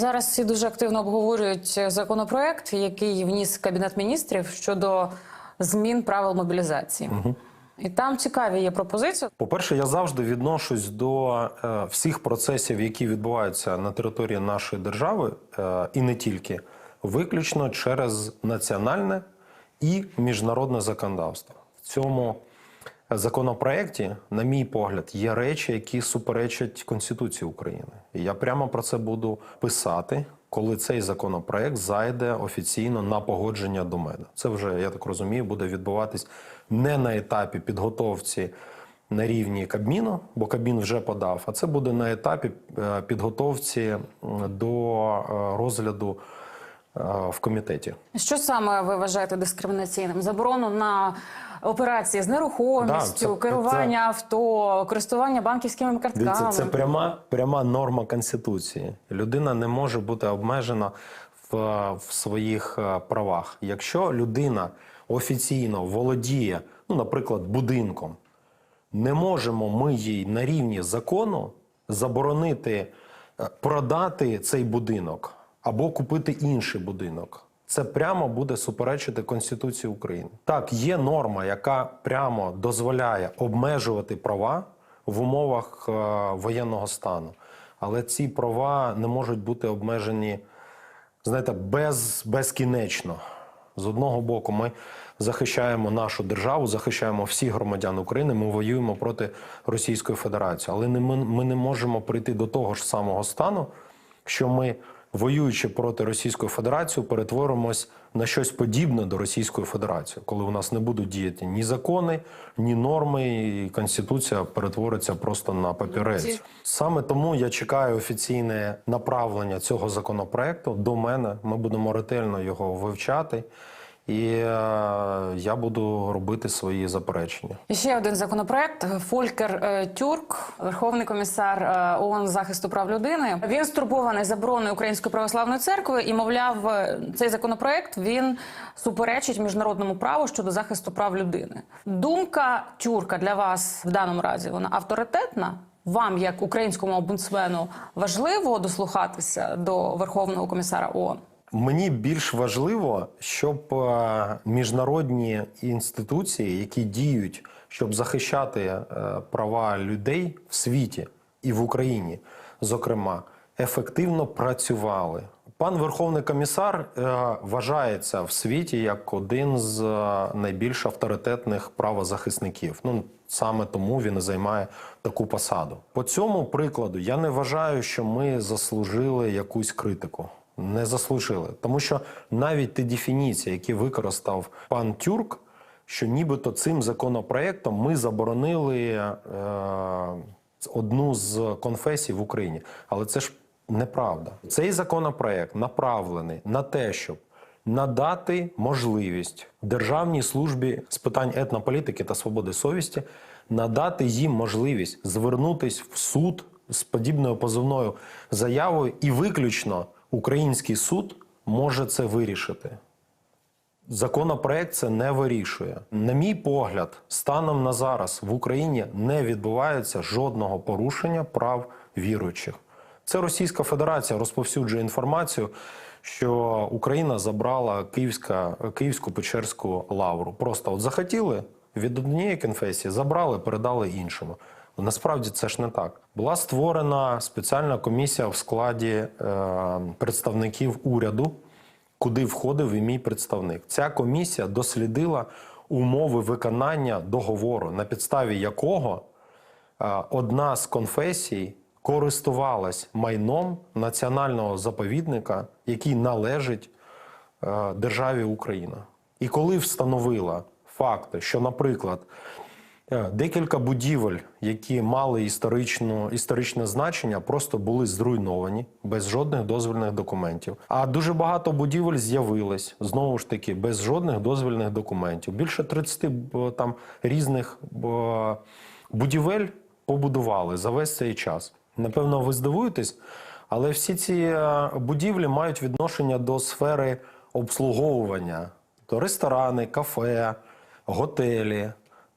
Зараз всі дуже активно обговорюють законопроект, який вніс кабінет міністрів щодо змін правил мобілізації. І там цікаві є пропозиції. По-перше, я завжди відношусь до е, всіх процесів, які відбуваються на території нашої держави, е, і не тільки, виключно через національне і міжнародне законодавство. В цьому законопроекті, на мій погляд, є речі, які суперечать Конституції України. І я прямо про це буду писати, коли цей законопроект зайде офіційно на погодження до мене. Це вже, я так розумію, буде відбуватись не на етапі підготовці на рівні Кабміну, бо Кабмін вже подав, а це буде на етапі е, підготовці до е, розгляду в комітеті. Що саме ви вважаєте дискримінаційним? Заборону на операції з нерухомістю, Да, це- керування це- авто, користування банківськими картками. Дивіться, це пряма, пряма норма Конституції. Людина не може бути обмежена в, в своїх е, правах. Якщо людина офіційно володіє, ну, наприклад, будинком, не можемо ми їй на рівні закону заборонити е, продати цей будинок або купити інший будинок. Це прямо буде суперечити Конституції України. Так, є норма, яка прямо дозволяє обмежувати права в умовах е, воєнного стану, але ці права не можуть бути обмежені, знаєте, без, безкінечно. З одного боку, ми захищаємо нашу державу, захищаємо всіх громадян України. Ми воюємо проти Російської Федерації, але ми не можемо прийти до того ж самого стану, що ми, воюючи проти Російської Федерації, перетворимось на щось подібне до Російської Федерації, коли у нас не будуть діяти ні закони, ні норми, і конституція перетвориться просто на папірець. Саме тому я чекаю офіційне направлення цього законопроекту до мене. Ми будемо ретельно його вивчати, і е, я буду робити свої заперечення. Ще один законопроект. Фолькер е, Тюрк, Верховний комісар е, ООН з захисту прав людини. Він стурбований забороною Української православної церкви і, мовляв, цей законопроект він суперечить міжнародному праву щодо захисту прав людини. Думка Тюрка для вас в даному разі вона авторитетна. Вам, як українському омбудсмену, важливо дослухатися до Верховного комісара ООН? Мені більш важливо, щоб е, міжнародні інституції, які діють, щоб захищати е, права людей в світі і в Україні, зокрема, ефективно працювали. Пан Верховний комісар е, вважається в світі як один з найбільш авторитетних правозахисників. Ну саме тому він і займає таку посаду. По цьому прикладу я не вважаю, що ми заслужили якусь критику. Не заслужили, тому що навіть ті дефініції, які використав пан Тюрк, що нібито цим законопроектом ми заборонили е, одну з конфесій в Україні. Але це ж неправда. Цей законопроект направлений на те, щоб надати можливість Державній службі з питань етнополітики та свободи совісті надати їм можливість звернутись в суд з подібною позовною заявою, і виключно український суд може це вирішити. Законопроект це не вирішує. На мій погляд, станом на зараз в Україні не відбувається жодного порушення прав віруючих. Це Російська Федерація розповсюджує інформацію, що Україна забрала Київська, Київську Печерську лавру. Просто от захотіли від однієї конфесії, забрали, передали іншому. Насправді це ж не так. Була створена спеціальна комісія в складі е, представників уряду, куди входив і мій представник. Ця комісія дослідила умови виконання договору, на підставі якого е, одна з конфесій користувалась майном національного заповідника, який належить е, державі Україна. І коли встановила факти, що, наприклад, декілька будівель, які мали історичну, історичне значення, просто були зруйновані без жодних дозвільних документів. А дуже багато будівель з'явилось знову ж таки без жодних дозвільних документів. Більше 30 там різних будівель побудували за весь цей час. Напевно, ви здивуєтесь, але всі ці е, будівлі мають відношення до сфери обслуговування, то ресторани, кафе, готелі.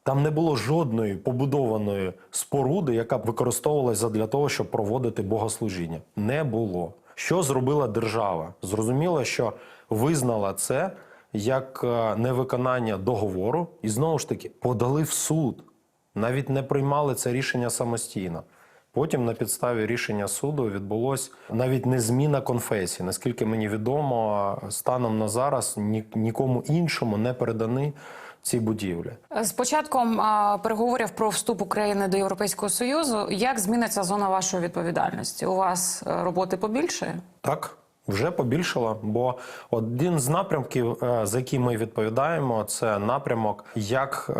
Там не було жодної побудованої споруди, яка б використовувалася для того, щоб проводити богослужіння. Не було. Що зробила держава? Зрозуміло, що визнала це як е, невиконання договору, і знову ж таки подали в суд. Навіть не приймали це рішення самостійно. Потім на підставі рішення суду відбулось навіть не зміна конфесії. Наскільки мені відомо, станом на зараз ні- нікому іншому не передані ці будівлі. З початком а, переговорів про вступ України до Європейського Союзу, як зміниться зона вашої відповідальності? У вас е, роботи побільше? Так, вже побільшало, бо один з напрямків, е, за який ми відповідаємо, це напрямок, як е,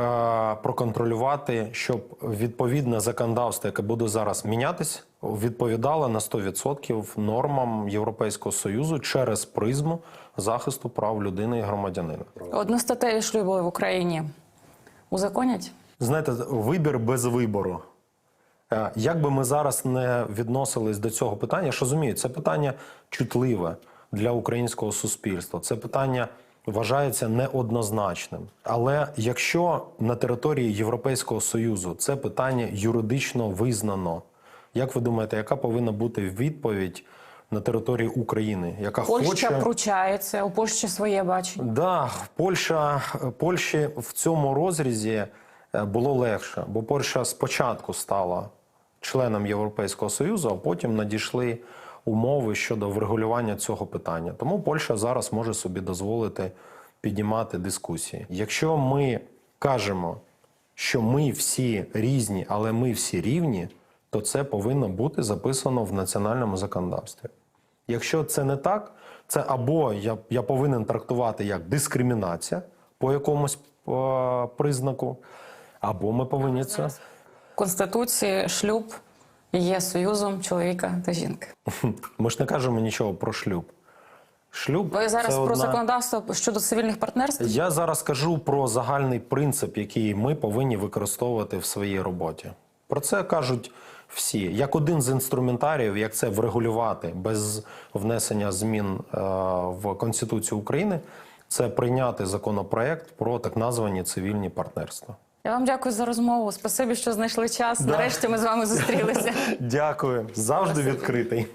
проконтролювати, щоб відповідне законодавство, яке буде зараз мінятись, відповідало на 100% нормам Європейського союзу через призму захисту прав людини і громадянина. Одностатеві шлюби в Україні узаконять? Знаєте, вибір без вибору. Е, Як би ми зараз не відносились до цього питання, ж розумію, це питання чутливе для українського суспільства. Це питання вважається неоднозначним. Але якщо на території Європейського Союзу це питання юридично визнано, як ви думаєте, яка повинна бути відповідь на території України, яка Польща хоче пручається, у Польщі своє бачення. Да, Польща, Польщі в цьому розрізі е, було легше, бо Польща спочатку стала членом Європейського Союзу, а потім надійшли умови щодо врегулювання цього питання. Тому Польща зараз може собі дозволити піднімати дискусії. Якщо ми кажемо, що ми всі різні, але ми всі рівні, то це повинно бути записано в національному законодавстві. Якщо це не так, це або я, я повинен трактувати як дискримінація по якомусь е, признаку, або ми повинні це. Конституції шлюб є союзом чоловіка та жінки. Ми ж не кажемо нічого про шлюб. Шлюб Ви зараз це про одна... законодавство щодо цивільних партнерств? Я зараз кажу про загальний принцип, який ми повинні використовувати в своїй роботі. Про це кажуть всі. Як один з інструментаріїв, як це врегулювати без внесення змін е, в Конституцію України, це прийняти законопроект про так названі цивільні партнерства. Я вам дякую за розмову. Спасибі, що знайшли час. Да. Нарешті ми з вами зустрілися. Дякую, завжди відкритий.